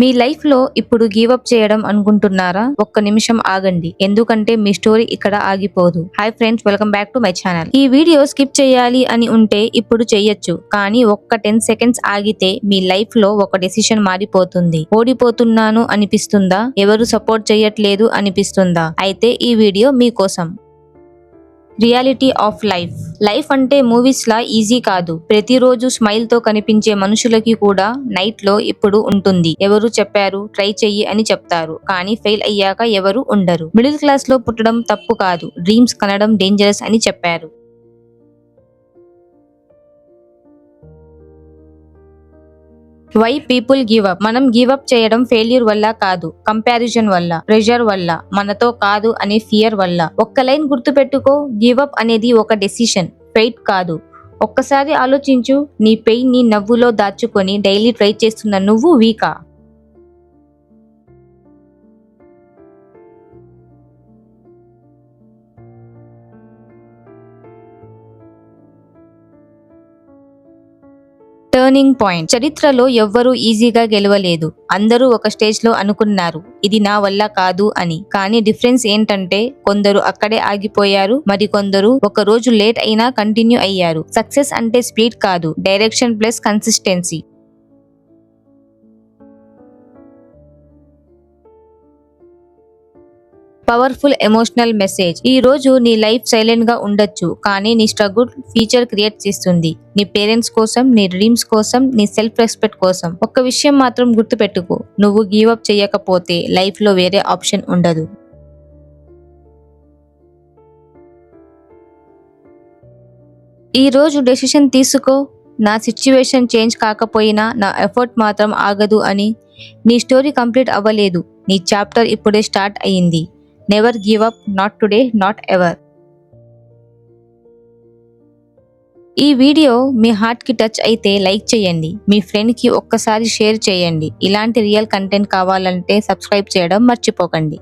మీ లైఫ్లో ఇప్పుడు give up చేయడం అనుకుంటున్నారా? ఒక్క నిమిషం ఆగండి. ఎందుకంటే మీ స్టోరీ ఇక్కడ ఆగిపోదు. Hi friends welcome back to my channel. ఈ వీడియో స్కిప్ చేయాలి అని ఉంటే ఇప్పుడు చెయ్యొచ్చు కానీ ఒక్క టెన్ సెకండ్స్ ఆగితే మీ లైఫ్లో ఒక డెసిషన్ మారిపోతుంది. ఓడిపోతున్నాను అనిపిస్తుందా? ఎవరు సపోర్ట్ చేయట్లేదు అనిపిస్తుందా? అయితే ఈ వీడియో మీకోసం. Reality of life. లైఫ్ అంటే మూవీస్ లా ఈజీ కాదు. ప్రతిరోజు స్మైల్తో కనిపించే మనుషులకి కూడా నైట్లో ఇప్పుడు ఉంటుంది. ఎవరు చెప్పారు? ట్రై చెయ్యి అని చెప్తారు. కానీ ఫెయిల్ అయ్యాక ఎవరు ఉండరు. మిడిల్ క్లాస్లో పుట్టడం తప్పు కాదు. డ్రీమ్స్ కనడం డేంజరస్ అని చెప్పారు. వై పీపుల్ గివ్ అప్ మనం గివ్ అప్ చేయడం ఫెయిల్యూర్ వల్ల కాదు కంపారిజన్ వల్ల ప్రెషర్ వల్ల మనతో కాదు అనే ఫియర్ వల్ల. ఒక్క లైన్ గుర్తు పెట్టుకో గివ్ అప్ అనేది ఒక డెసిషన్ ఫెయిట్ కాదు. ఒక్కసారి ఆలోచించు నీ పెయిన్ని నవ్వులో దాచుకొని డైలీ ట్రై చేస్తున్న నువ్వు వీకా టర్నింగ్ పాయింట్ చరిత్రలో ఎవ్వరూ ఈజీగా గెలవలేదు. అందరూ ఒక స్టేజ్లో అనుకున్నారు. ఇది నా వల్ల కాదు అని. కానీ డిఫరెన్స్ ఏంటంటే కొందరు అక్కడే ఆగిపోయారు మరి కొందరు ఒక రోజు లేట్ అయినా కంటిన్యూ అయ్యారు. సక్సెస్ అంటే స్పీడ్ కాదు direction plus consistency. Powerful emotional message ఈ రోజు నీ లైఫ్ సైలెంట్గా ఉండొచ్చు కానీ నీ స్ట్రగుల్ ఫ్యూచర్ క్రియేట్ చేస్తుంది. నీ పేరెంట్స్ కోసం నీ డ్రీమ్స్ కోసం నీ సెల్ఫ్ రెస్పెక్ట్ కోసం. ఒక్క విషయం మాత్రం గుర్తుపెట్టుకో నువ్వు గివ్ చేయకపోతే లైఫ్లో వేరే ఆప్షన్ ఉండదు. ఈ రోజు డెసిషన్ తీసుకో. నా సిచ్యువేషన్ చేంజ్ కాకపోయినా నా ఎఫర్ట్ మాత్రం ఆగదు అని నీ స్టోరీ కంప్లీట్ అవ్వలేదు. నీ చాప్టర్ ఇప్పుడే స్టార్ట్ అయ్యింది. Never give up not today not ever ఈ వీడియో మీ హార్ట్కి టచ్ అయితే లైక్ చేయండి. మీ ఫ్రెండ్కి ఒక్కసారి షేర్ చేయండి. ఇలాంటి రియల్ కంటెంట్ కావాలంటే సబ్స్క్రైబ్ చేయడం మర్చిపోకండి.